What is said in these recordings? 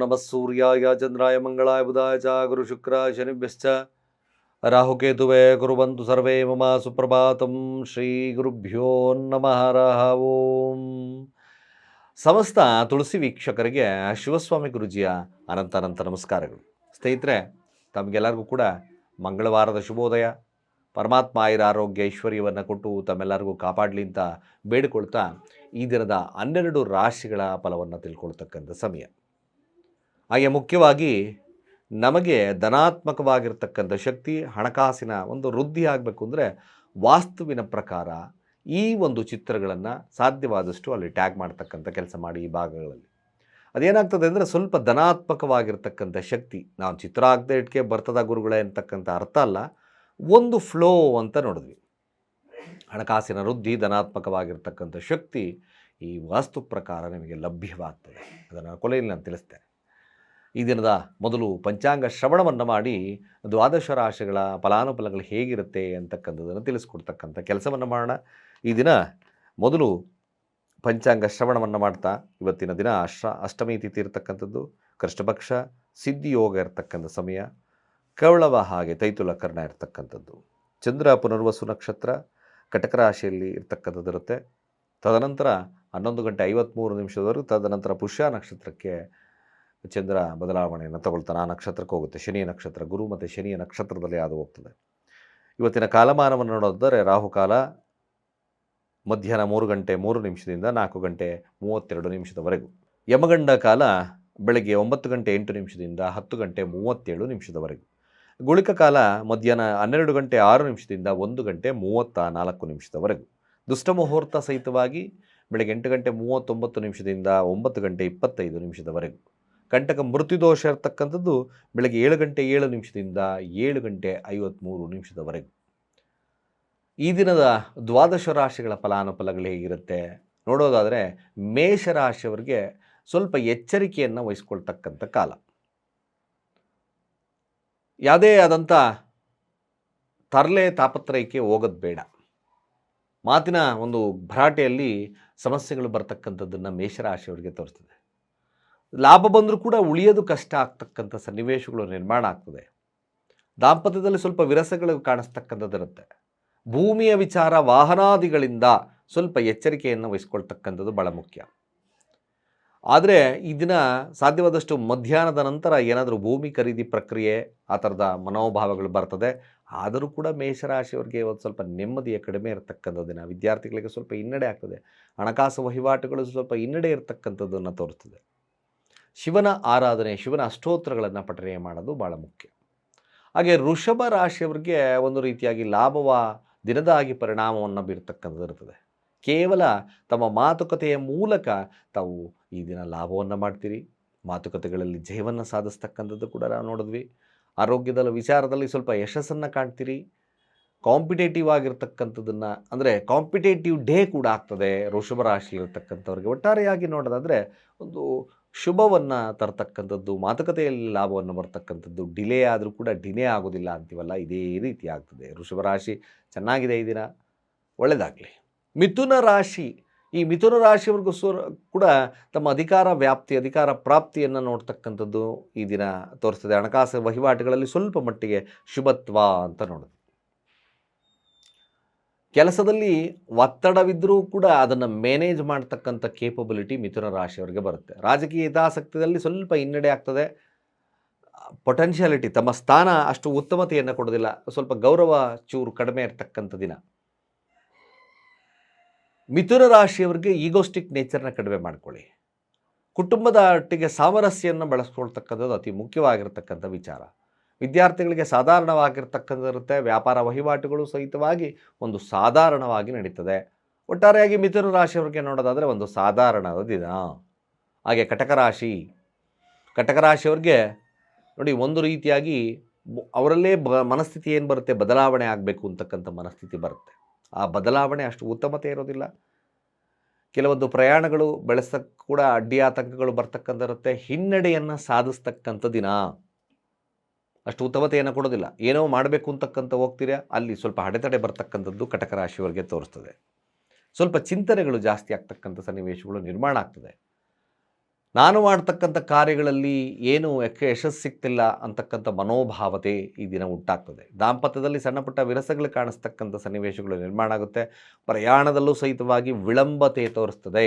ನಮಃ ಸೂರ್ಯಾಯ ಚಂದ್ರಾಯ ಮಂಗಳಾಯ ಬುಧಾಯ ಚ ಗುರು ಶುಕ್ರ ಶನಿಭ್ಯಶ್ಚ ರಾಹುಕೇತುವೆ ಕುರುವಂತು ಸರ್ವೇ ಮಮ ಸುಪ್ರಭಾತಂ ಶ್ರೀ ಗುರುಭ್ಯೋ ನಮಃ ಓಂ ಸಮಸ್ತ ತುಳಸಿ ವೀಕ್ಷಕರಿಗೆ ಶಿವಸ್ವಾಮಿ ಗುರುಜಿಯ ಅನಂತ ಅನಂತ ನಮಸ್ಕಾರಗಳು. ಸ್ನೇಹಿತರೆ, ತಮಗೆಲ್ಲರಿಗೂ ಕೂಡ ಮಂಗಳವಾರದ ಶುಭೋದಯ. ಪರಮಾತ್ಮ ಆಯುರ ಆರೋಗ್ಯ ಐಶ್ವರ್ಯವನ್ನು ಕೊಟ್ಟು ತಮ್ಮೆಲ್ಲರಿಗೂ ಕಾಪಾಡಲಿ ಅಂತ ಬೇಡಿಕೊಳ್ತಾ ಈ ದಿನದ ಹನ್ನೆರಡು ರಾಶಿಗಳ ಫಲವನ್ನು ತಿಳ್ಕೊಳ್ತಕ್ಕಂಥ ಸಮಯ. ಹಾಗೆ ಮುಖ್ಯವಾಗಿ ನಮಗೆ ಧನಾತ್ಮಕವಾಗಿರ್ತಕ್ಕಂಥ ಶಕ್ತಿ, ಹಣಕಾಸಿನ ಒಂದು ವೃದ್ಧಿ ಆಗಬೇಕು ಅಂದರೆ ವಾಸ್ತುವಿನ ಪ್ರಕಾರ ಈ ಒಂದು ಚಿತ್ರಗಳನ್ನು ಸಾಧ್ಯವಾದಷ್ಟು ಅಲ್ಲಿ ಟ್ಯಾಗ್ ಮಾಡ್ತಕ್ಕಂಥ ಕೆಲಸ ಮಾಡಿ ಈ ಭಾಗಗಳಲ್ಲಿ. ಅದೇನಾಗ್ತದೆ ಅಂದರೆ ಸ್ವಲ್ಪ ಧನಾತ್ಮಕವಾಗಿರ್ತಕ್ಕಂಥ ಶಕ್ತಿ ನಾವು ಚಿತ್ರ ಆಗದೆ ಇಟ್ಕೆ ಬರ್ತದ ಗುರುಗಳೇ ಅಂತಕ್ಕಂಥ ಅರ್ಥ ಅಲ್ಲ, ಒಂದು ಫ್ಲೋ ಅಂತ ನೋಡಿದ್ವಿ. ಹಣಕಾಸಿನ ವೃದ್ಧಿ, ಧನಾತ್ಮಕವಾಗಿರ್ತಕ್ಕಂಥ ಶಕ್ತಿ ಈ ವಾಸ್ತು ಪ್ರಕಾರ ನಿಮಗೆ ಲಭ್ಯವಾಗ್ತದೆ. ಅದನ್ನು ಕೊಲೆಯಲ್ಲಿ ನಾನು ತಿಳಿಸ್ತೇನೆ. ಈ ದಿನದ ಮೊದಲು ಪಂಚಾಂಗ ಶ್ರವಣವನ್ನು ಮಾಡಿ ದ್ವಾದಶ ರಾಶಿಗಳ ಫಲಾನುಫಲಗಳು ಹೇಗಿರುತ್ತೆ ಅಂತಕ್ಕಂಥದ್ದನ್ನು ತಿಳಿಸ್ಕೊಡ್ತಕ್ಕಂಥ ಕೆಲಸವನ್ನು ಮಾಡೋಣ. ಈ ದಿನ ಮೊದಲು ಪಂಚಾಂಗ ಶ್ರವಣವನ್ನು ಮಾಡ್ತಾ ಇವತ್ತಿನ ದಿನ ಅಷ್ಟ ಅಷ್ಟಮಿ ತಿಥಿ ಇರತಕ್ಕಂಥದ್ದು ಕೃಷ್ಣಪಕ್ಷ ಸಿದ್ಧಿಯೋಗ ಇರತಕ್ಕಂಥ ಸಮಯ ಕವಳವ ಹಾಗೆ ತೈತುಲ ಕರ್ಣ ಇರತಕ್ಕಂಥದ್ದು, ಚಂದ್ರ ಪುನರ್ವಸು ನಕ್ಷತ್ರ, ಕಟಕ ರಾಶಿಯಲ್ಲಿ ಇರ್ತಕ್ಕಂಥದ್ದು ಇರುತ್ತೆ. ತದನಂತರ ಹನ್ನೊಂದು ಗಂಟೆ ಐವತ್ತ್ಮೂರು ನಿಮಿಷದವರೆಗೂ ತದನಂತರ ಪುಷ್ಯ ನಕ್ಷತ್ರಕ್ಕೆ ಚಂದ್ರ ಬದಲಾವಣೆಯನ್ನು ತಗೊಳ್ತಾನೆ. ಆ ನಕ್ಷತ್ರಕ್ಕೆ ಹೋಗುತ್ತೆ. ಶನಿಯ ನಕ್ಷತ್ರ, ಗುರು ಮತ್ತು ಶನಿಯ ನಕ್ಷತ್ರದಲ್ಲಿ ಅದು ಹೋಗ್ತದೆ. ಇವತ್ತಿನ ಕಾಲಮಾನವನ್ನು ನೋಡೋದಾದರೆ ರಾಹುಕಾಲ ಮಧ್ಯಾಹ್ನ ಮೂರು ಗಂಟೆ ಮೂರು ನಿಮಿಷದಿಂದ ನಾಲ್ಕು ಗಂಟೆ ಮೂವತ್ತೆರಡು ನಿಮಿಷದವರೆಗೂ. ಯಮಗಂಡ ಕಾಲ ಬೆಳಗ್ಗೆ ಒಂಬತ್ತು ಗಂಟೆ ಎಂಟು ನಿಮಿಷದಿಂದ ಹತ್ತು ಗಂಟೆ ಮೂವತ್ತೇಳು ನಿಮಿಷದವರೆಗೂ. ಗುಳಿಕ ಕಾಲ ಮಧ್ಯಾಹ್ನ ಹನ್ನೆರಡು ಗಂಟೆ ಆರು ನಿಮಿಷದಿಂದ ಒಂದು ಗಂಟೆ ಮೂವತ್ತ ನಾಲ್ಕು ನಿಮಿಷದವರೆಗೂ. ದುಷ್ಟ ಮುಹೂರ್ತ ಸಹಿತವಾಗಿ ಬೆಳಗ್ಗೆ ಎಂಟು ಗಂಟೆ ಮೂವತ್ತೊಂಬತ್ತು ನಿಮಿಷದಿಂದ ಒಂಬತ್ತು ಗಂಟೆ ಇಪ್ಪತ್ತೈದು ನಿಮಿಷದವರೆಗೂ. ಕಂಟಕ ಮೃತ್ಯುದೋಷ ಇರತಕ್ಕಂಥದ್ದು ಬೆಳಗ್ಗೆ ಏಳು ಗಂಟೆ ಏಳು ನಿಮಿಷದಿಂದ ಏಳು ಗಂಟೆ ಐವತ್ತ್ಮೂರು ನಿಮಿಷದವರೆಗೂ. ಈ ದಿನದ ದ್ವಾದಶ ರಾಶಿಗಳ ಫಲಾನುಫಲಗಳು ಹೇಗಿರುತ್ತೆ ನೋಡೋದಾದರೆ ಮೇಷರಾಶಿಯವರಿಗೆ ಸ್ವಲ್ಪ ಎಚ್ಚರಿಕೆಯನ್ನು ವಹಿಸ್ಕೊಳ್ತಕ್ಕಂಥ ಕಾಲ. ಯಾವುದೇ ಆದಂಥ ತರಲೆ ತಾಪತ್ರಯಕ್ಕೆ ಹೋಗೋದು ಬೇಡ. ಮಾತಿನ ಒಂದು ಭರಾಟೆಯಲ್ಲಿ ಸಮಸ್ಯೆಗಳು ಬರ್ತಕ್ಕಂಥದ್ದನ್ನು ಮೇಷರಾಶಿಯವರಿಗೆ ತೋರಿಸ್ತದೆ. ಲಾಭ ಬಂದರೂ ಕೂಡ ಉಳಿಯೋದು ಕಷ್ಟ ಆಗ್ತಕ್ಕಂಥ ಸನ್ನಿವೇಶಗಳು ನಿರ್ಮಾಣ ಆಗ್ತದೆ. ದಾಂಪತ್ಯದಲ್ಲಿ ಸ್ವಲ್ಪ ವಿರಸಗಳು ಕಾಣಿಸ್ತಕ್ಕಂಥದ್ದಿರುತ್ತೆ. ಭೂಮಿಯ ವಿಚಾರ, ವಾಹನಾದಿಗಳಿಂದ ಸ್ವಲ್ಪ ಎಚ್ಚರಿಕೆಯನ್ನು ವಹಿಸ್ಕೊಳ್ತಕ್ಕಂಥದ್ದು ಭಾಳ ಮುಖ್ಯ. ಆದರೆ ಈ ದಿನ ಸಾಧ್ಯವಾದಷ್ಟು ಮಧ್ಯಾಹ್ನದ ನಂತರ ಏನಾದರೂ ಭೂಮಿ ಖರೀದಿ ಪ್ರಕ್ರಿಯೆ, ಆ ಥರದ ಮನೋಭಾವಗಳು ಬರ್ತದೆ. ಆದರೂ ಕೂಡ ಮೇಷರಾಶಿಯವರಿಗೆ ಒಂದು ಸ್ವಲ್ಪ ನೆಮ್ಮದಿಯ ಕಡಿಮೆ ಇರತಕ್ಕಂಥ ದಿನ. ವಿದ್ಯಾರ್ಥಿಗಳಿಗೆ ಸ್ವಲ್ಪ ಹಿನ್ನಡೆ ಆಗ್ತದೆ. ಹಣಕಾಸು ವಹಿವಾಟುಗಳು ಸ್ವಲ್ಪ ಹಿನ್ನಡೆ ಇರತಕ್ಕಂಥದ್ದನ್ನು ತೋರಿಸ್ತದೆ. ಶಿವನ ಆರಾಧನೆ, ಶಿವನ ಅಷ್ಟೋತ್ರಗಳನ್ನು ಪಠನೆ ಮಾಡೋದು ಭಾಳ ಮುಖ್ಯ. ಹಾಗೆ ಋಷಭ ರಾಶಿಯವರಿಗೆ ಒಂದು ರೀತಿಯಾಗಿ ಲಾಭವ, ದಿನದಾಗಿ ಪರಿಣಾಮವನ್ನು ಬೀರ್ತಕ್ಕಂಥದ್ದು ಇರ್ತದೆ. ಕೇವಲ ತಮ್ಮ ಮಾತುಕತೆಯ ಮೂಲಕ ತಾವು ಈ ದಿನ ಲಾಭವನ್ನು ಮಾಡ್ತೀರಿ. ಮಾತುಕತೆಗಳಲ್ಲಿ ಜಯವನ್ನು ಸಾಧಿಸ್ತಕ್ಕಂಥದ್ದು ಕೂಡ ನಾವು ನೋಡಿದ್ವಿ. ಆರೋಗ್ಯದ ವಿಚಾರದಲ್ಲಿ ಸ್ವಲ್ಪ ಯಶಸ್ಸನ್ನು ಕಾಣ್ತೀರಿ. ಕಾಂಪಿಟೇಟಿವ್ ಆಗಿರ್ತಕ್ಕಂಥದ್ದನ್ನು, ಅಂದರೆ ಕಾಂಪಿಟೇಟಿವ್ ಡೇ ಕೂಡ ಆಗ್ತದೆ ವೃಷಭ ರಾಶಿಯಲ್ಲಿರ್ತಕ್ಕಂಥವ್ರಿಗೆ. ಒಟ್ಟಾರೆಯಾಗಿ ನೋಡೋದಾದರೆ ಒಂದು ಶುಭವನ್ನು ತರ್ತಕ್ಕಂಥದ್ದು, ಮಾತುಕತೆಯಲ್ಲಿ ಲಾಭವನ್ನು ಬರ್ತಕ್ಕಂಥದ್ದು ಡಿಲೇ ಆದರೂ ಕೂಡ ಡಿಲೇ ಆಗೋದಿಲ್ಲ ಅಂತೀವಲ್ಲ, ಇದೇ ರೀತಿ ಆಗ್ತದೆ. ವೃಷಭ ರಾಶಿ ಚೆನ್ನಾಗಿದೆ ಈ ದಿನ ಒಳ್ಳೆಯದಾಗಲಿ ಮಿಥುನ ರಾಶಿ, ಈ ಮಿಥುನ ರಾಶಿಯವರೆಗೂ ಕೂಡ ತಮ್ಮ ಅಧಿಕಾರ ವ್ಯಾಪ್ತಿ, ಅಧಿಕಾರ ಪ್ರಾಪ್ತಿಯನ್ನು ನೋಡ್ತಕ್ಕಂಥದ್ದು ಈ ದಿನ ತೋರಿಸ್ತದೆ. ಹಣಕಾಸು ವಹಿವಾಟುಗಳಲ್ಲಿ ಸ್ವಲ್ಪ ಮಟ್ಟಿಗೆ ಶುಭತ್ವ ಅಂತ ನೋಡೋದು ಕೆಲಸದಲ್ಲಿ ಒತ್ತಡವಿದ್ದರೂ ಕೂಡ ಅದನ್ನು ಮ್ಯಾನೇಜ್ ಮಾಡ್ತಕ್ಕಂಥ ಕೇಪಬಿಲಿಟಿ ಮಿಥುನ ರಾಶಿಯವರಿಗೆ ಬರುತ್ತೆ. ರಾಜಕೀಯ ಹಿತಾಸಕ್ತಿಯಲ್ಲಿ ಸ್ವಲ್ಪ ಹಿನ್ನಡೆ ಆಗ್ತದೆ. ಪೊಟೆನ್ಷಿಯಾಲಿಟಿ ತಮ್ಮ ಸ್ಥಾನ ಅಷ್ಟು ಉತ್ತಮತೆಯನ್ನು ಕೊಡೋದಿಲ್ಲ. ಸ್ವಲ್ಪ ಗೌರವ ಚೂರು ಕಡಿಮೆ ಇರ್ತಕ್ಕಂಥ ದಿನ. ಮಿಥುನ ರಾಶಿಯವರಿಗೆ ಈಗೋಸ್ಟಿಕ್ ನೇಚರ್ನ ಕಡಿಮೆ ಮಾಡ್ಕೊಳ್ಳಿ. ಕುಟುಂಬದ ಒಟ್ಟಿಗೆ ಸಾಮರಸ್ಯವನ್ನು ಬಳಸ್ಕೊಳ್ತಕ್ಕಂಥದ್ದು ಅತಿ ಮುಖ್ಯವಾಗಿರ್ತಕ್ಕಂಥ ವಿಚಾರ. ವಿದ್ಯಾರ್ಥಿಗಳಿಗೆ ಸಾಧಾರಣವಾಗಿರ್ತಕ್ಕಂಥದ್ದಿರುತ್ತೆ ವ್ಯಾಪಾರ ವಹಿವಾಟುಗಳು ಸಹಿತವಾಗಿ ಒಂದು ಸಾಧಾರಣವಾಗಿ ನಡೀತದೆ. ಒಟ್ಟಾರೆಯಾಗಿ ಮಿಥುನ ರಾಶಿಯವರಿಗೆ ನೋಡೋದಾದರೆ ಒಂದು ಸಾಧಾರಣದ ದಿನ. ಹಾಗೆ ಕಟಕ ರಾಶಿ, ಕಟಕ ರಾಶಿಯವ್ರಿಗೆ ನೋಡಿ ಒಂದು ರೀತಿಯಾಗಿ ಅವರಲ್ಲೇ ಬ, ಮನಸ್ಥಿತಿ ಏನು ಬರುತ್ತೆ? ಬದಲಾವಣೆ ಆಗಬೇಕು ಅಂತಕ್ಕಂಥ ಮನಸ್ಥಿತಿ ಬರುತ್ತೆ. ಆ ಬದಲಾವಣೆ ಅಷ್ಟು ಉತ್ತಮತೆ ಇರೋದಿಲ್ಲ. ಕೆಲವೊಂದು ಪ್ರಯಾಣಗಳು ಬೆಳೆಸಕ್ಕೆ ಕೂಡ ಅಡ್ಡಿ ಆತಂಕಗಳು ಬರ್ತಕ್ಕಂಥರುತ್ತೆ ಹಿನ್ನಡೆಯನ್ನು ಸಾಧಿಸ್ತಕ್ಕಂಥ ದಿನ. ಅಷ್ಟು ಉತ್ತಮತೆಯನ್ನು ಕೊಡೋದಿಲ್ಲ. ಏನೋ ಮಾಡಬೇಕು ಅಂತಕ್ಕಂಥ ಹೋಗ್ತೀರಾ? ಅಲ್ಲಿ ಸ್ವಲ್ಪ ಅಡೆತಡೆ ಬರ್ತಕ್ಕಂಥದ್ದು ಕಟಕ ರಾಶಿಯವರಿಗೆ ತೋರಿಸ್ತದೆ. ಸ್ವಲ್ಪ ಚಿಂತನೆಗಳು ಜಾಸ್ತಿ ಆಗ್ತಕ್ಕಂಥ ಸನ್ನಿವೇಶಗಳು ನಿರ್ಮಾಣ ಆಗ್ತದೆ. ನಾನು ಮಾಡ್ತಕ್ಕಂಥ ಕಾರ್ಯಗಳಲ್ಲಿ ಏನು ಯಾಕೆ ಯಶಸ್ಸು ಸಿಗ್ತಿಲ್ಲ ಅಂತಕ್ಕಂಥ ಮನೋಭಾವತೆ ಈ ದಿನ ಉಂಟಾಗ್ತದೆ. ದಾಂಪತ್ಯದಲ್ಲಿ ಸಣ್ಣಪುಟ್ಟ ವಿರಸಗಳು ಕಾಣಿಸ್ತಕ್ಕಂಥ ಸನ್ನಿವೇಶಗಳು ನಿರ್ಮಾಣ ಆಗುತ್ತೆ. ಪ್ರಯಾಣದಲ್ಲೂ ಸಹಿತವಾಗಿ ವಿಳಂಬತೆ ತೋರಿಸ್ತದೆ.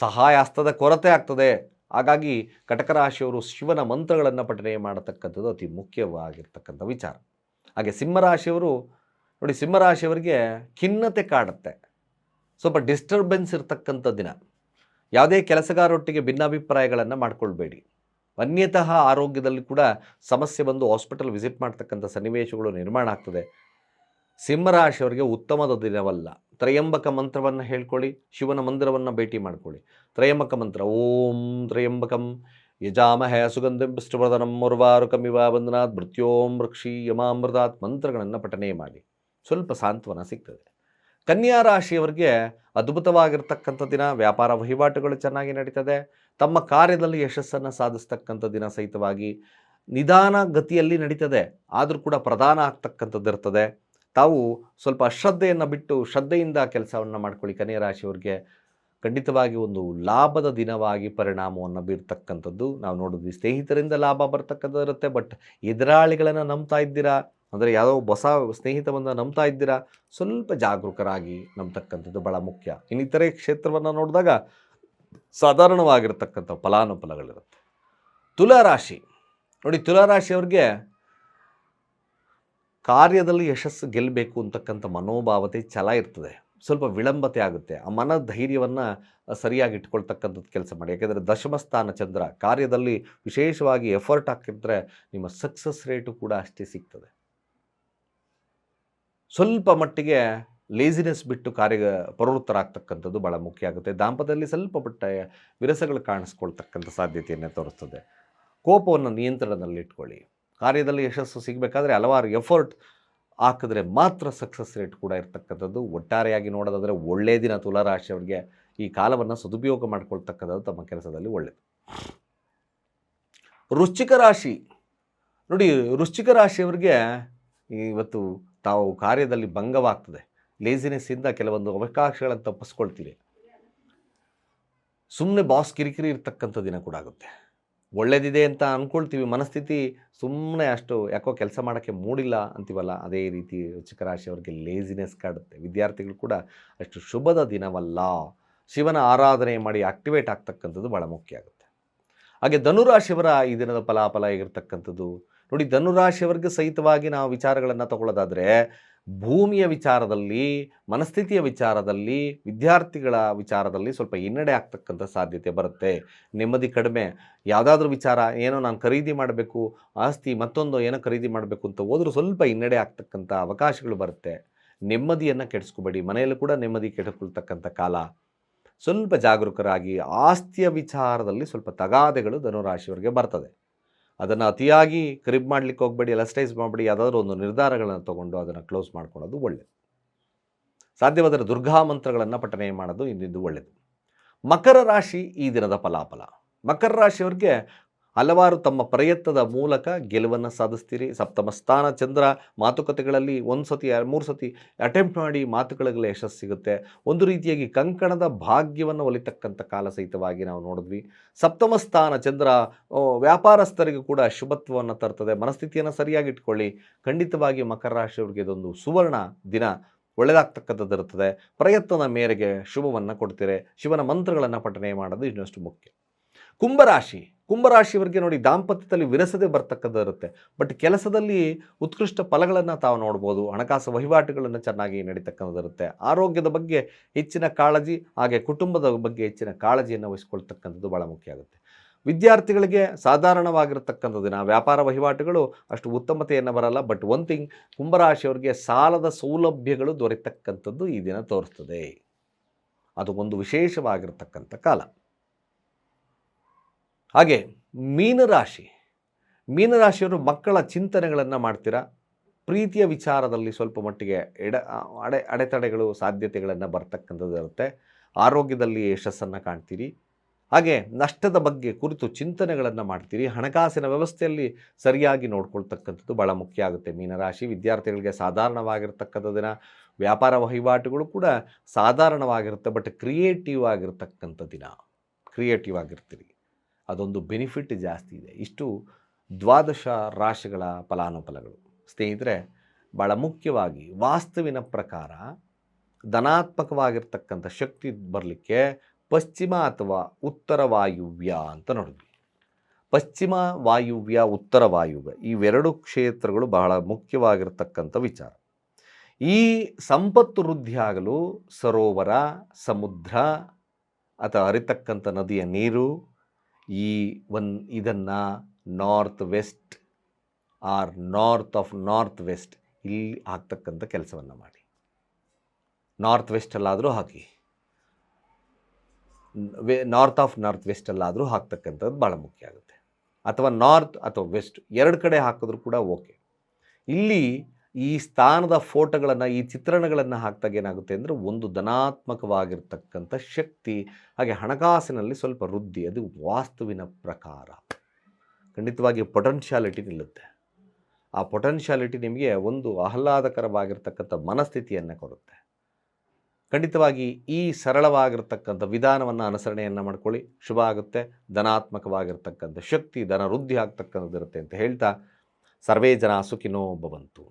ಸಹಾಯ ಹಸ್ತದ ಕೊರತೆ ಆಗ್ತದೆ. ಹಾಗಾಗಿ ಕಟಕ ರಾಶಿಯವರು ಶಿವನ ಮಂತ್ರಗಳನ್ನು ಪಠನೆ ಮಾಡತಕ್ಕಂಥದ್ದು ಅತಿ ಮುಖ್ಯವಾಗಿರ್ತಕ್ಕಂಥ ವಿಚಾರ. ಹಾಗೆ ಸಿಂಹರಾಶಿಯವರು ನೋಡಿ ಸಿಂಹರಾಶಿಯವರಿಗೆ ಖಿನ್ನತೆ ಕಾಡುತ್ತೆ ಸ್ವಲ್ಪ ಡಿಸ್ಟರ್ಬೆನ್ಸ್ ಇರತಕ್ಕಂಥ ದಿನ. ಯಾವುದೇ ಕೆಲಸಗಾರೊಟ್ಟಿಗೆ ಭಿನ್ನಾಭಿಪ್ರಾಯಗಳನ್ನು ಮಾಡಿಕೊಳ್ಬೇಡಿ. ಅನ್ಯತಃ ಆರೋಗ್ಯದಲ್ಲಿ ಕೂಡ ಸಮಸ್ಯೆ ಬಂದು ಹಾಸ್ಪಿಟಲ್ ವಿಸಿಟ್ ಮಾಡ್ತಕ್ಕಂಥ ಸನ್ನಿವೇಶಗಳು ನಿರ್ಮಾಣ ಆಗ್ತದೆ. ಸಿಂಹರಾಶಿಯವರಿಗೆ ಉತ್ತಮದ ದಿನವಲ್ಲ. ತ್ರಯಂಬಕ ಮಂತ್ರವನ್ನು ಹೇಳ್ಕೊಳ್ಳಿ, ಶಿವನ ಮಂದಿರವನ್ನು ಭೇಟಿ ಮಾಡ್ಕೊಳ್ಳಿ. ತ್ರಯಂಬಕ ಮಂತ್ರ, ಓಂ ತ್ರಯಂಬಕಂ. ಯಜಾಮಹೆ ಸುಗಂಧಂ ಮುರುವಾರು ಕಮಿವಾ ಬಂಧನಾಥ್ ಮೃತ್ಯೋಂ ವೃಕ್ಷಿ ಯಮಾಮೃತಾತ್ ಮಂತ್ರಗಳನ್ನು ಪಠನೆ ಮಾಡಿ. ಸ್ವಲ್ಪ ಸಾಂತ್ವನ ಸಿಗ್ತದೆ. ಕನ್ಯಾ ರಾಶಿಯವರಿಗೆ ಅದ್ಭುತವಾಗಿರ್ತಕ್ಕಂಥ ದಿನ, ವ್ಯಾಪಾರ ವಹಿವಾಟುಗಳು ಚೆನ್ನಾಗಿ ನಡೀತದೆ. ತಮ್ಮ ಕಾರ್ಯದಲ್ಲಿ ಯಶಸ್ಸನ್ನು ಸಾಧಿಸ್ತಕ್ಕಂಥ ದಿನ ಸಹಿತವಾಗಿ ನಿಧಾನ ಗತಿಯಲ್ಲಿ ನಡೀತದೆ. ಆದರೂ ಕೂಡ ಪ್ರಧಾನ ಆಗ್ತಕ್ಕಂಥದ್ದು ಇರ್ತದೆ ತಾವು ಸ್ವಲ್ಪ ಅಶ್ರದ್ಧೆಯನ್ನು ಬಿಟ್ಟು ಶ್ರದ್ಧೆಯಿಂದ ಕೆಲಸವನ್ನು ಮಾಡ್ಕೊಳ್ಳಿ ಕನ್ಯಾ ರಾಶಿಯವ್ರಿಗೆ. ಖಂಡಿತವಾಗಿ ಒಂದು ಲಾಭದ ದಿನವಾಗಿ ಪರಿಣಾಮವನ್ನು ಬೀರ್ತಕ್ಕಂಥದ್ದು. ನಾವು ನೋಡಿದ್ವಿ ಸ್ನೇಹಿತರಿಂದ ಲಾಭ ಬರ್ತಕ್ಕಂಥದ್ದು ಇರುತ್ತೆ, ಬಟ್ ಎದುರಾಳಿಗಳನ್ನು ನಂಬ್ತಾ ಇದ್ದೀರಾ? ಅಂದರೆ ಯಾವುದೋ ಹೊಸ ಸ್ನೇಹಿತವನ್ನು ನಂಬ್ತಾ ಇದ್ದೀರಾ? ಸ್ವಲ್ಪ ಜಾಗರೂಕರಾಗಿ ನಂಬ್ತಕ್ಕಂಥದ್ದು ಭಾಳ ಮುಖ್ಯ. ಇನ್ನಿತರೆ ಕ್ಷೇತ್ರವನ್ನು ನೋಡಿದಾಗ ಸಾಧಾರಣವಾಗಿರ್ತಕ್ಕಂಥ ಫಲಾನುಫಲಗಳಿರುತ್ತೆ. ತುಲಾರಾಶಿ ನೋಡಿ ತುಲಾರಾಶಿಯವ್ರಿಗೆ ಕಾರ್ಯದಲ್ಲಿ ಯಶಸ್ಸು ಗೆಲ್ಲಬೇಕು ಅಂತಕ್ಕಂಥ ಮನೋಭಾವತೆ ಛಲ ಇರ್ತದೆ. ಸ್ವಲ್ಪ ವಿಳಂಬತೆ ಆಗುತ್ತೆ. ಆ ಮನ ಧೈರ್ಯವನ್ನು ಸರಿಯಾಗಿ ಇಟ್ಕೊಳ್ತಕ್ಕಂಥದ್ದು ಕೆಲಸ ಮಾಡಿ. ಯಾಕೆಂದರೆ ದಶಮಸ್ಥಾನ ಚಂದ್ರ ಕಾರ್ಯದಲ್ಲಿ ವಿಶೇಷವಾಗಿ ಎಫರ್ಟ್ ಹಾಕಿದ್ರೆ ನಿಮ್ಮ ಸಕ್ಸಸ್ ರೇಟು ಕೂಡ ಅಷ್ಟೇ ಸಿಗ್ತದೆ. ಸ್ವಲ್ಪ ಮಟ್ಟಿಗೆ ಲೇಸಿನೆಸ್ ಬಿಟ್ಟು ಕಾರ್ಯ ಪ್ರವೃತ್ತರಾಗ್ತಕ್ಕಂಥದ್ದು ಭಾಳ ಮುಖ್ಯ ಆಗುತ್ತೆ. ದಾಂಪತ್ಯದಲ್ಲಿ ಸ್ವಲ್ಪ ಮಟ್ಟ ವಿರಸಗಳು ಕಾಣಿಸ್ಕೊಳ್ತಕ್ಕಂಥ ಸಾಧ್ಯತೆಯನ್ನು ತೋರಿಸ್ತದೆ. ಕೋಪವನ್ನು ನಿಯಂತ್ರಣದಲ್ಲಿಟ್ಕೊಳ್ಳಿ. ಕಾರ್ಯದಲ್ಲಿ ಯಶಸ್ಸು ಸಿಗಬೇಕಾದ್ರೆ ಹಲವಾರು ಎಫರ್ಟ್ ಹಾಕಿದ್ರೆ ಮಾತ್ರ ಸಕ್ಸಸ್ ರೇಟ್ ಕೂಡ ಇರತಕ್ಕಂಥದ್ದು. ಒಟ್ಟಾರೆಯಾಗಿ ನೋಡೋದಾದರೆ ಒಳ್ಳೆಯ ದಿನ ತುಲಾರಾಶಿಯವರಿಗೆ ಈ ಕಾಲವನ್ನು ಸದುಪಯೋಗ ಮಾಡಿಕೊಳ್ತಕ್ಕಂಥದ್ದು ತಮ್ಮ ಕೆಲಸದಲ್ಲಿ ಒಳ್ಳೆಯದು ವೃಶ್ಚಿಕ ರಾಶಿ. ನೋಡಿ, ವೃಶ್ಚಿಕ ರಾಶಿಯವರಿಗೆ ಇವತ್ತು ತಾವು ಕಾರ್ಯದಲ್ಲಿ ಭಂಗವಾಗ್ತದೆ. ಲೇಸಿನೆಸ್ಸಿಂದ ಕೆಲವೊಂದು ಅವಕಾಶಗಳನ್ನು ತಪ್ಪಿಸ್ಕೊಳ್ತೀರಿ. ಸುಮ್ಮನೆ ಬಾಸ್ ಕಿರಿಕಿರಿ ಇರ್ತಕ್ಕಂಥ ದಿನ ಕೂಡ ಆಗುತ್ತೆ. ಒಳ್ಳೇದಿದೆ ಅಂತ ಅಂದ್ಕೊಳ್ತೀವಿ ಮನಸ್ಥಿತಿ ಸುಮ್ಮನೆ ಅಷ್ಟು ಯಾಕೋ ಕೆಲಸ ಮಾಡೋಕ್ಕೆ ಮೂಡಿಲ್ಲ ಅಂತೀವಲ್ಲ, ಅದೇ ರೀತಿ ವೃಶ್ಚಿಕ ರಾಶಿಯವರಿಗೆ ಲೇಸಿನೆಸ್ ಕಾಡುತ್ತೆ. ವಿದ್ಯಾರ್ಥಿಗಳು ಕೂಡ ಅಷ್ಟು ಶುಭದ ದಿನವಲ್ಲ. ಶಿವನ ಆರಾಧನೆ ಮಾಡಿ ಆಕ್ಟಿವೇಟ್ ಆಗ್ತಕ್ಕಂಥದ್ದು ಭಾಳ ಮುಖ್ಯ ಆಗುತ್ತೆ. ಹಾಗೆ ಧನುರಾಶಿಯವರ ಈ ದಿನದ ಫಲಾಫಲ ಆಗಿರ್ತಕ್ಕಂಥದ್ದು. ನೋಡಿ, ಧನುರಾಶಿಯವರಿಗೆ ಸಹಿತವಾಗಿ ನಾವು ವಿಚಾರಗಳನ್ನು ತಗೊಳ್ಳೋದಾದರೆ ಭೂಮಿಯ ವಿಚಾರದಲ್ಲಿ, ಮನಸ್ಥಿತಿಯ ವಿಚಾರದಲ್ಲಿ, ವಿದ್ಯಾರ್ಥಿಗಳ ವಿಚಾರದಲ್ಲಿ ಸ್ವಲ್ಪ ಹಿನ್ನಡೆ ಆಗ್ತಕ್ಕಂಥ ಸಾಧ್ಯತೆ ಬರುತ್ತೆ. ನೆಮ್ಮದಿ ಕಡಿಮೆ. ಯಾವುದಾದ್ರೂ ವಿಚಾರ, ಏನೋ ನಾನು ಖರೀದಿ ಮಾಡಬೇಕು, ಆಸ್ತಿ ಮತ್ತೊಂದು ಏನೋ ಖರೀದಿ ಮಾಡಬೇಕು ಅಂತ ಹೋದರೂ ಸ್ವಲ್ಪ ಹಿನ್ನಡೆ ಆಗ್ತಕ್ಕಂಥ ಅವಕಾಶಗಳು ಬರುತ್ತೆ. ನೆಮ್ಮದಿಯನ್ನು ಕೆಡಿಸ್ಕೋಬೇಡಿ. ಮನೆಯಲ್ಲೂ ಕೂಡ ನೆಮ್ಮದಿ ಕೆಡಿಸ್ಕೊಳ್ತಕ್ಕಂಥ ಕಾಲ. ಸ್ವಲ್ಪ ಜಾಗರೂಕರಾಗಿ ಆಸ್ತಿಯ ವಿಚಾರದಲ್ಲಿ ಸ್ವಲ್ಪ ತಗಾದೆಗಳು ಧನುರಾಶಿಯವರಿಗೆ ಬರ್ತದೆ. ಅದನ್ನು ಅತಿಯಾಗಿ ಕ್ರಿಬ್ ಮಾಡಲಿಕ್ಕೆ ಹೋಗಬೇಡಿ ಎಲಸ್ಟೈಸ್ ಮಾಡಬೇಡಿ, ಯಾವುದಾದ್ರೂ ಒಂದು ನಿರ್ಧಾರಗಳನ್ನು ತೊಗೊಂಡು ಅದನ್ನು ಕ್ಲೋಸ್ ಮಾಡ್ಕೊಳ್ಳೋದು ಒಳ್ಳೆಯದು ಸಾಧ್ಯವಾದರೆ ದುರ್ಗಾ ಮಂತ್ರಗಳನ್ನು ಪಠನೆ ಮಾಡೋದು ಇಂದಿದ್ದು ಒಳ್ಳೆಯದು ಮಕರ ರಾಶಿ ಈ ದಿನದ ಫಲಾಫಲ. ಮಕರ ರಾಶಿಯವರಿಗೆ ಹಲವಾರು ತಮ್ಮ ಪ್ರಯತ್ನದ ಮೂಲಕ ಗೆಲುವನ್ನು ಸಾಧಿಸ್ತೀರಿ. ಸಪ್ತಮ ಸ್ಥಾನ ಚಂದ್ರ ಮಾತುಕತೆಗಳಲ್ಲಿ ಒಂದು ಸತಿ ಮೂರು ಸತಿ ಅಟೆಂಪ್ಟ್ ಮಾಡಿ ಮಾತುಗಳಲ್ಲಿ ಯಶಸ್ಸು ಸಿಗುತ್ತೆ. ಒಂದು ರೀತಿಯಾಗಿ ಕಂಕಣದ ಭಾಗ್ಯವನ್ನು ಒಲಿತಕ್ಕಂಥ ಕಾಲ ಸಹಿತವಾಗಿ ನಾವು ನೋಡಿದ್ವಿ. ಸಪ್ತಮ ಸ್ಥಾನ ಚಂದ್ರ ವ್ಯಾಪಾರಸ್ಥರಿಗೂ ಕೂಡ ಶುಭತ್ವವನ್ನು ತರ್ತದೆ. ಮನಸ್ಥಿತಿಯನ್ನು ಸರಿಯಾಗಿ ಇಟ್ಕೊಳ್ಳಿ. ಖಂಡಿತವಾಗಿ ಮಕರ ರಾಶಿಯವರಿಗೆ ಇದೊಂದು ಸುವರ್ಣ ದಿನ. ಒಳ್ಳೆಯದಾಗ್ತಕ್ಕಂಥದ್ದು ಇರುತ್ತದೆ. ಪ್ರಯತ್ನದ ಮೇರೆಗೆ ಶುಭವನ್ನು ಕೊಡ್ತೀರಿ. ಶಿವನ ಮಂತ್ರಗಳನ್ನು ಪಠನೆ ಮಾಡೋದು ಇನ್ನಷ್ಟು ಮುಖ್ಯ. ಕುಂಭರಾಶಿ ಕುಂಭರಾಶಿಯವರಿಗೆ ನೋಡಿ ದಾಂಪತ್ಯದಲ್ಲಿ ವಿರಸದೆ ಬರ್ತಕ್ಕದ್ದು ಇರುತ್ತೆ. ಬಟ್ ಕೆಲಸದಲ್ಲಿ ಉತ್ಕೃಷ್ಟ ಫಲಗಳನ್ನು ತಾವು ನೋಡ್ಬೋದು. ಹಣಕಾಸು ವಹಿವಾಟುಗಳನ್ನು ಚೆನ್ನಾಗಿ ನಡೀತಕ್ಕಂಥದ್ದಿರುತ್ತೆ ಆರೋಗ್ಯದ ಬಗ್ಗೆ ಹೆಚ್ಚಿನ ಕಾಳಜಿ ಹಾಗೆ ಕುಟುಂಬದ ಬಗ್ಗೆ ಹೆಚ್ಚಿನ ಕಾಳಜಿಯನ್ನು ವಹಿಸ್ಕೊಳ್ತಕ್ಕಂಥದ್ದು ಭಾಳ ಮುಖ್ಯ ಆಗುತ್ತೆ. ವಿದ್ಯಾರ್ಥಿಗಳಿಗೆ ಸಾಧಾರಣವಾಗಿರತಕ್ಕಂಥದ್ದು ದಿನ. ವ್ಯಾಪಾರ ವಹಿವಾಟುಗಳು ಅಷ್ಟು ಉತ್ತಮತೆಯನ್ನು ಬರಲ್ಲ. ಬಟ್ ಒನ್ ಥಿಂಗ್ ಕುಂಭರಾಶಿಯವರಿಗೆ ಸಾಲದ ಸೌಲಭ್ಯಗಳು ದೊರೆತಕ್ಕಂಥದ್ದು ಈ ದಿನ ತೋರಿಸ್ತದೆ. ಅದು ಒಂದು ವಿಶೇಷವಾಗಿರ್ತಕ್ಕಂಥ ಕಾಲ. ಹಾಗೆ ಮೀನರಾಶಿ, ಮೀನರಾಶಿಯವರು ಮಕ್ಕಳ ಚಿಂತನೆಗಳನ್ನು ಮಾಡ್ತೀರಾ? ಪ್ರೀತಿಯ ವಿಚಾರದಲ್ಲಿ ಸ್ವಲ್ಪ ಮಟ್ಟಿಗೆ ಎಡ ಅಡೆ, ಅಡೆತಡೆಗಳು, ಸಾಧ್ಯತೆಗಳನ್ನು ಬರ್ತಕ್ಕಂಥದ್ದು ಇರುತ್ತೆ. ಆರೋಗ್ಯದಲ್ಲಿ ಯಶಸ್ಸನ್ನು ಕಾಣ್ತೀರಿ. ಹಾಗೆ ನಷ್ಟದ ಬಗ್ಗೆ ಕುರಿತು ಚಿಂತನೆಗಳನ್ನು ಮಾಡ್ತೀರಿ. ಹಣಕಾಸಿನ ವ್ಯವಸ್ಥೆಯಲ್ಲಿ ಸರಿಯಾಗಿ ನೋಡ್ಕೊಳ್ತಕ್ಕಂಥದ್ದು ಭಾಳ ಮುಖ್ಯ ಆಗುತ್ತೆ. ಮೀನರಾಶಿ ವಿದ್ಯಾರ್ಥಿಗಳಿಗೆ ಸಾಧಾರಣವಾಗಿರ್ತಕ್ಕಂಥ ದಿನ. ವ್ಯಾಪಾರ ವಹಿವಾಟುಗಳು ಕೂಡ ಸಾಧಾರಣವಾಗಿರುತ್ತೆ, ಬಟ್ ಕ್ರಿಯೇಟಿವ್ ಆಗಿರ್ತಕ್ಕಂಥ ದಿನ. ಕ್ರಿಯೇಟಿವ್ ಆಗಿರ್ತೀರಿ. ಅದೊಂದು ಬೆನಿಫಿಟ್ ಜಾಸ್ತಿ ಇದೆ. ಇಷ್ಟು ದ್ವಾದಶ ರಾಶಿಗಳ ಫಲಾನುಫಲಗಳು. ಸ್ನೇಹಿತರೆ ಭಾಳ ಮುಖ್ಯವಾಗಿ ವಾಸ್ತುವಿನ ಪ್ರಕಾರ ಧನಾತ್ಮಕವಾಗಿರ್ತಕ್ಕಂಥ ಶಕ್ತಿ ಬರಲಿಕ್ಕೆ ಪಶ್ಚಿಮ ಅಥವಾ ಉತ್ತರ ವಾಯುವ್ಯ ಅಂತ ನೋಡಿದ್ವಿ. ಪಶ್ಚಿಮ ವಾಯುವ್ಯ, ಉತ್ತರ ವಾಯುವ್ಯ ಇವೆರಡು ಕ್ಷೇತ್ರಗಳು ಬಹಳ ಮುಖ್ಯವಾಗಿರ್ತಕ್ಕಂಥ ವಿಚಾರ. ಈ ಸಂಪತ್ತು ವೃದ್ಧಿಯಾಗಲು ಸರೋವರ, ಸಮುದ್ರ ಅಥವಾ ಅರಿತಕ್ಕಂಥ ನದಿಯ ನೀರು ಈ ಒನ್ ಇದನ್ನು north west or north of north west ಇಲ್ಲಿ ಹಾಕ್ತಕ್ಕಂಥ ಕೆಲಸವನ್ನು ಮಾಡಿ. ನಾರ್ತ್ ವೆಸ್ಟಲ್ಲಾದರೂ ಹಾಕಿ. ವೆ ನಾರ್ತ್ ಆಫ್ ನಾರ್ತ್ ವೆಸ್ಟಲ್ಲಾದರೂ ಹಾಕ್ತಕ್ಕಂಥದ್ದು ಭಾಳ ಮುಖ್ಯ ಆಗುತ್ತೆ. ಅಥವಾ ನಾರ್ತ್ ಅಥವಾ ವೆಸ್ಟ್ ಎರಡು ಕಡೆ ಹಾಕಿದ್ರೂ ಕೂಡ ಓಕೆ ಇಲ್ಲಿ ಈ ಸ್ಥಾನದ ಫೋಟೋಗಳನ್ನು, ಈ ಚಿತ್ರಣಗಳನ್ನು ಹಾಕಿದಾಗ ಏನಾಗುತ್ತೆ ಅಂದರೆ ಒಂದು ಧನಾತ್ಮಕವಾಗಿರ್ತಕ್ಕಂಥ ಶಕ್ತಿ, ಹಾಗೆ ಹಣಕಾಸಿನಲ್ಲಿ ಸ್ವಲ್ಪ ವೃದ್ಧಿ, ಅದು ವಾಸ್ತುವಿನ ಪ್ರಕಾರ. ಖಂಡಿತವಾಗಿ ಪೊಟೆನ್ಷಿಯಾಲಿಟಿ ನಿಲ್ಲುತ್ತೆ. ಆ ಪೊಟೆನ್ಷಿಯಾಲಿಟಿ ನಿಮಗೆ ಒಂದು ಆಹ್ಲಾದಕರವಾಗಿರ್ತಕ್ಕಂಥ ಮನಸ್ಥಿತಿಯನ್ನು ಕೊಡುತ್ತೆ. ಖಂಡಿತವಾಗಿ ಈ ಸರಳವಾಗಿರ್ತಕ್ಕಂಥ ವಿಧಾನವನ್ನು ಅನುಸರಣೆಯನ್ನು ಮಾಡ್ಕೊಳ್ಳಿ. ಶುಭ ಆಗುತ್ತೆ. ಧನಾತ್ಮಕವಾಗಿರ್ತಕ್ಕಂಥ ಶಕ್ತಿ ಧನ ವೃದ್ಧಿ ಆಗ್ತಕ್ಕಂಥದ್ದಿರುತ್ತೆ ಅಂತ ಹೇಳ್ತಾ, ಸರ್ವೇ ಜನ ಸುಖಿನೋ ಭವಂತು.